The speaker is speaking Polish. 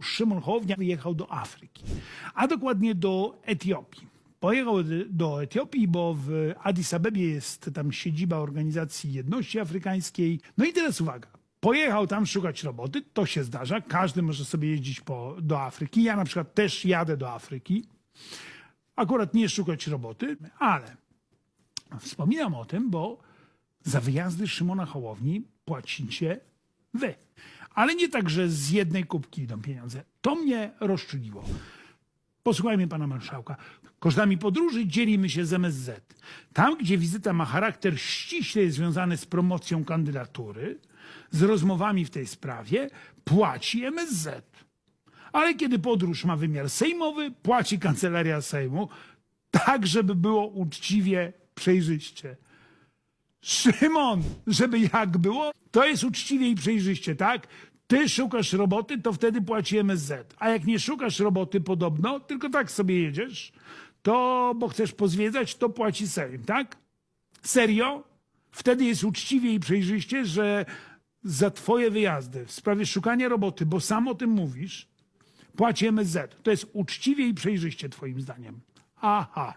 Szymon Hołownia wyjechał do Afryki, a dokładnie do Etiopii. Pojechał do Etiopii, bo w Addis Abebie jest tam siedziba Organizacji Jedności Afrykańskiej. No i teraz uwaga. Pojechał tam szukać roboty, to się zdarza. Każdy może sobie jeździć po, do Afryki. Ja na przykład też jadę do Afryki. Akurat nie szukać roboty, ale wspominam o tym, bo za wyjazdy Szymona Hołowni płacicie wy. Ale nie tak, że z jednej kubki idą pieniądze. To mnie rozczuliło. Posłuchajmy pana marszałka. Kosztami podróży dzielimy się z MSZ. Tam, gdzie wizyta ma charakter ściśle związany z promocją kandydatury, z rozmowami w tej sprawie, płaci MSZ. Ale kiedy podróż ma wymiar sejmowy, płaci kancelaria Sejmu, tak, żeby było uczciwie, przejrzyście. Szymon, żeby jak było, to jest uczciwie i przejrzyście, tak? Ty szukasz roboty, to wtedy płaci MSZ. A jak nie szukasz roboty podobno, tylko tak sobie jedziesz, to bo chcesz pozwiedzać, to płaci Sejm, tak? Serio? Wtedy jest uczciwie i przejrzyście, że za twoje wyjazdy w sprawie szukania roboty, bo sam o tym mówisz, płaci MSZ. To jest uczciwie i przejrzyście twoim zdaniem. Aha.